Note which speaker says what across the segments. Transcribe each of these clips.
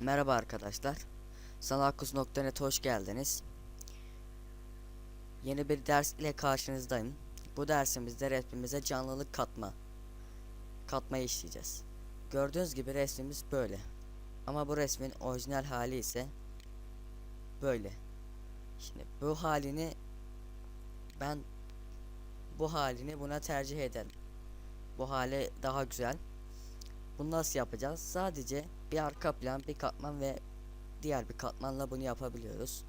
Speaker 1: Merhaba arkadaşlar. Salakus.net'e hoş geldiniz. Yeni bir ders ile karşınızdayım. Bu dersimizde resmimize canlılık katma. Katmayı işleyeceğiz. Gördüğünüz gibi resmimiz böyle. Ama bu resmin orijinal hali ise böyle. Şimdi bu halini ben bu halini buna tercih ederim. Bu hali daha güzel. Bunu nasıl yapacağız? Sadece bir arka plan, bir katman ve diğer bir katmanla bunu yapabiliyoruz.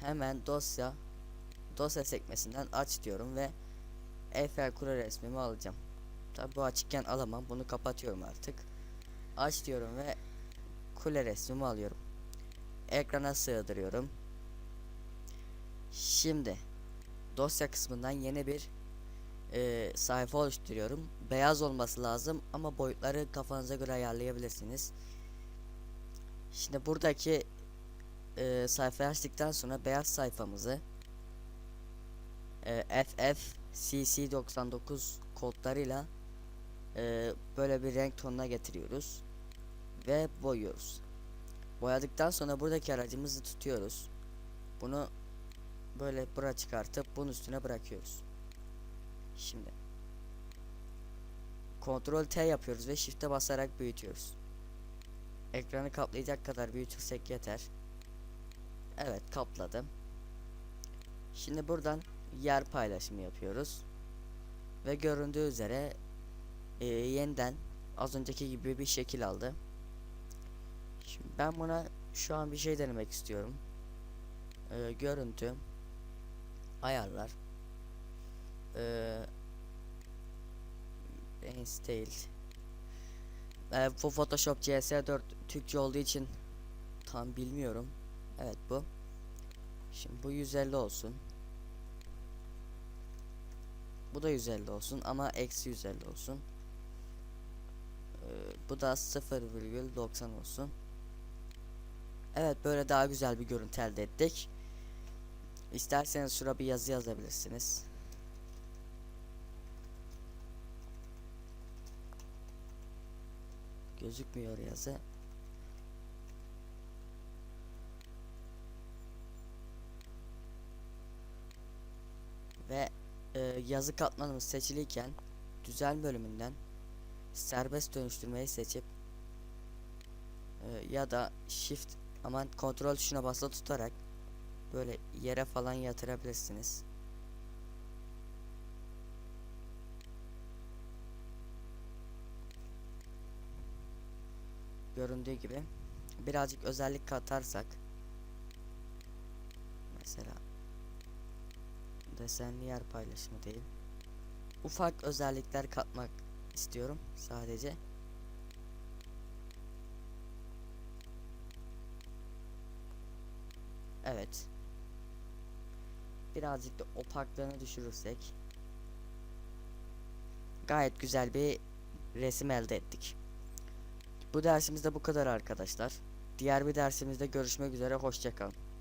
Speaker 1: Hemen dosya dosya sekmesinden aç diyorum ve Eiffel Kule resmimi alacağım. Tabi bu açıkken alamam. Bunu kapatıyorum artık. Aç diyorum ve kule resmimi alıyorum. Ekrana sığdırıyorum. Şimdi dosya kısmından yeni bir e, sayfa oluşturuyorum. Beyaz olması lazım ama boyutları kafanıza göre ayarlayabilirsiniz. Şimdi buradaki e, sayfayı açtıktan sonra beyaz sayfamızı e, FF CC99 kodlarıyla e, böyle bir renk tonuna getiriyoruz ve boyuyoruz. Boyadıktan sonra buradaki aracımızı tutuyoruz. Bunu böyle bura çıkartıp bunun üstüne bırakıyoruz. Şimdi Ctrl T yapıyoruz ve Shift'e basarak büyütüyoruz. Ekranı kaplayacak kadar büyütürsek yeter. Evet kapladım. Şimdi buradan yer paylaşımı yapıyoruz. Ve göründüğü üzere e, yeniden az önceki gibi bir şekil aldı. Şimdi ben buna şu an bir şey denemek istiyorum. E, görüntü ayarlar eee değil. Ee, bu Photoshop CS4 Türkçe olduğu için tam bilmiyorum. Evet bu. Şimdi bu 150 olsun. Bu da 150 olsun ama eksi 150 olsun. Ee, bu da 0,90 olsun. Evet böyle daha güzel bir görüntü elde ettik. İsterseniz şuraya bir yazı yazabilirsiniz. Gözükmüyor yazı. Ve e, yazı katmanımız seçiliyken düzen bölümünden serbest dönüştürmeyi seçip e, ya da shift aman kontrol tuşuna basılı tutarak böyle yere falan yatırabilirsiniz. Göründüğü gibi birazcık özellik katarsak mesela desenli yer paylaşımı değil ufak özellikler katmak istiyorum sadece Evet birazcık da opaklığını düşürürsek gayet güzel bir resim elde ettik. Bu dersimizde bu kadar arkadaşlar. Diğer bir dersimizde görüşmek üzere hoşçakalın.